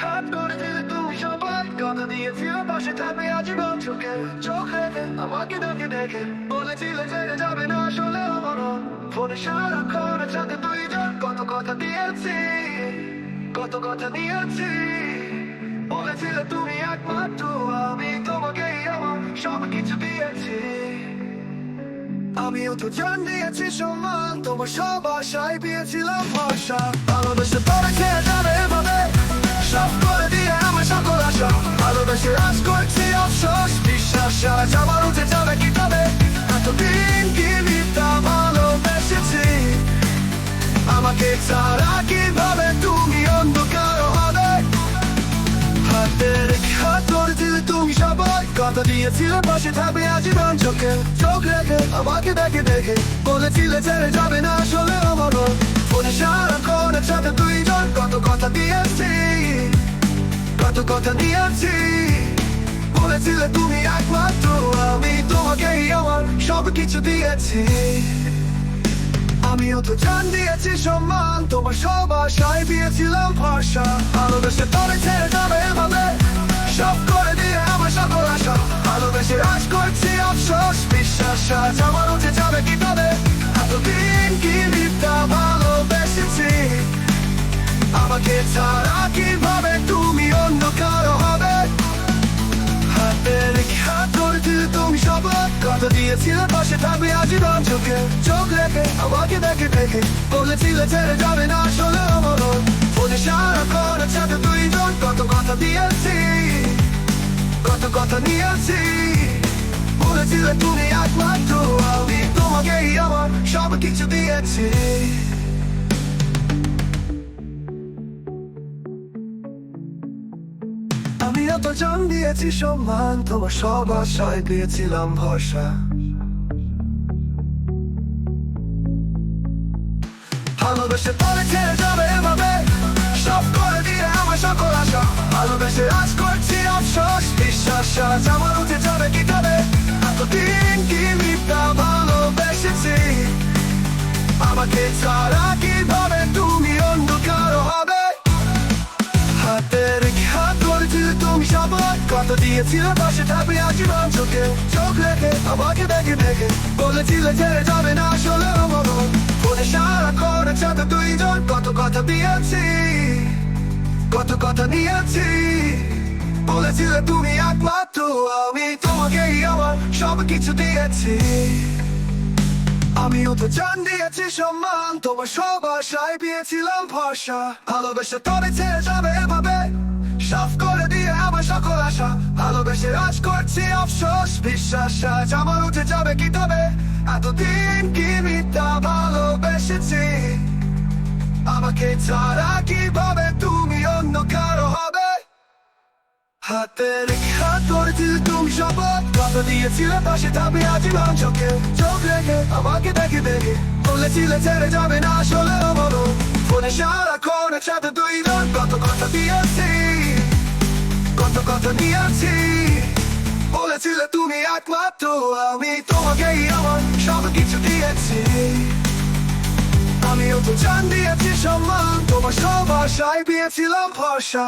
হাত করে দিলে তুমি সবাই কথা দিয়েছিল পাশে থাকবে আজীবন চোখে চোখ আমাকে দেখে দেখে বলেছিলে ছেড়ে যাবে না আসলে আমার ফোনে সারাক্ষণ সাথে দুইজন কত কথা দিয়েছি, কত কথা দিয়েছি। বলেছিলে তুমি একমাত্র, আমি তোমাকেই আমার সব কিছু দিয়েছি। আমিও তো জান দিয়েছি সম্মান, তোমার সব আশায় পেয়েছিলাম ভরসা। ভালোবেসে পরে খেয়ে যাবে এভাবে, সব করে দিয়ে আমার সকল আশা। ভালোবেসে রাজ করছি বিশ্বাস দিয়েছিলে পাশে থাকবে আজীবন চোখে। চোখ রেখে, আমাকে দেখে দেখে। বলেছিলে ছেড়ে যাবে না আসলে আমার ফোনে সারাক্ষণ সাথে দুইজন কত কথা দিয়েছি। কত কথা দিয়েছি। বলেছিলে তুমি একমাত্র, আমি তোমাকেই আমার সব কিছু দিয়েছি। আমিও তো জান দিয়েছি সম্মান, তোমার সব আশায় দিয়েছিলাম ভরসা। ভালোবেসে আজ আমার উঠে যাবে কি তবে এতদিন কি চোখে। চোখ রেখে, আমাকে দেখে দেখে। বলেছিলে ছেড়ে যাবে না আসলে আমার ফোনে সারাক্ষণ সাথে দুইজন কত কথা দিয়েছি। কত কথা নিয়েছি। বলেছিলে তুমি একমাত্র আমি তোমাকেই আমার সব কিছু দিয়েছি আমি এত জান দিয়েছি সম্মান তোমার সব আশায় দিয়েছিলাম ভরসা ভালোবেসে পরে ছেড়ে যাবে এভাবে সব করে দিয়ে আমার সকল আশা ভালোবেসে আজ করছি অফসোস বিশ্বাস আমার আমাকে ছাড়া কীভাবে তুমি অন্য কারও হবে? হাতের হাত ধরেছিলে তুমি সবার কথা দিয়েছিলে পাশে থাকবে আজীবন চোখে। চোখ রেখে আমাকে দেখে দেখে। বলেছিলে ছেড়ে যাবে না আসলে আমার ফোনে সারা করে সাথে দুইজন। কত কথা দিয়েছি, কত কথা নিয়েছি। বলেছিলে তুমি একমাত্র, আমি তোমাকেই আমার সব কিছু দিয়েছি। আমিও তো জান দিয়েছি সম্মান তোমার সব আশায় পেয়েছিলাম ভরসা। ভালোবেসে তবে ছেড়ে যাবে এভাবে, সাফ করে দিয়ে আমার সকল আশা। ভালোবেসে রাজ করছি অফসোস বিশ্বাস, আজ আমার উঠে যাবে কি তবে? এতদিন কি মিথ্যা ভালোবেসেছি? আমাকে ছাড়া হাতের হাত ধরে দিলে তুমি শপথ কথা দিয়েছিলে, পাশে থাকবে আজীবন চোখে। চোখ রেখে আমাকে দেখে দেখে। বলেছিলে ছেড়ে যাবে না আসলে আমার ফোনে সারাক্ষণ সাথে দুই জন কত কথা দিয়েছি, কত কথা দিয়েছি বলেছিলে তুমি একমাত্র, আমি তোমাকেই আমার সব কিছু দিয়েছি। আমিও তো জান দিয়েছি সম্মান, তোমার সব আশায় পেয়েছিলাম ভরসা।